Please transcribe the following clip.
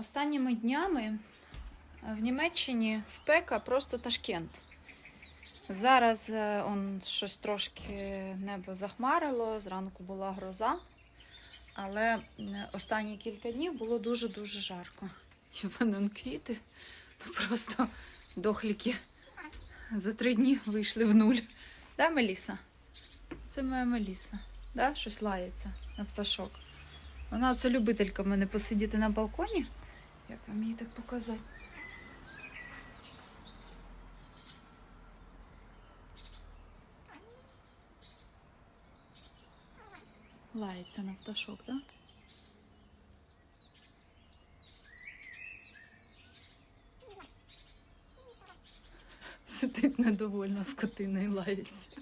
Останніми днями в Німеччині спека просто Ташкент. Зараз е, он щось трошки небо захмарило, зранку була гроза, але е, останні кілька днів було дуже-дуже жарко. І в мене он квіти ну, просто дохліки за три дні вийшли в нуль. Да, Меліса? Це моя Меліса. Да? Щось лається на пташок. Вона це любителька в мене посидіти на балконі. Як вам її так показати? Лається на пташок, так? Сидить недовольна скотина і лається.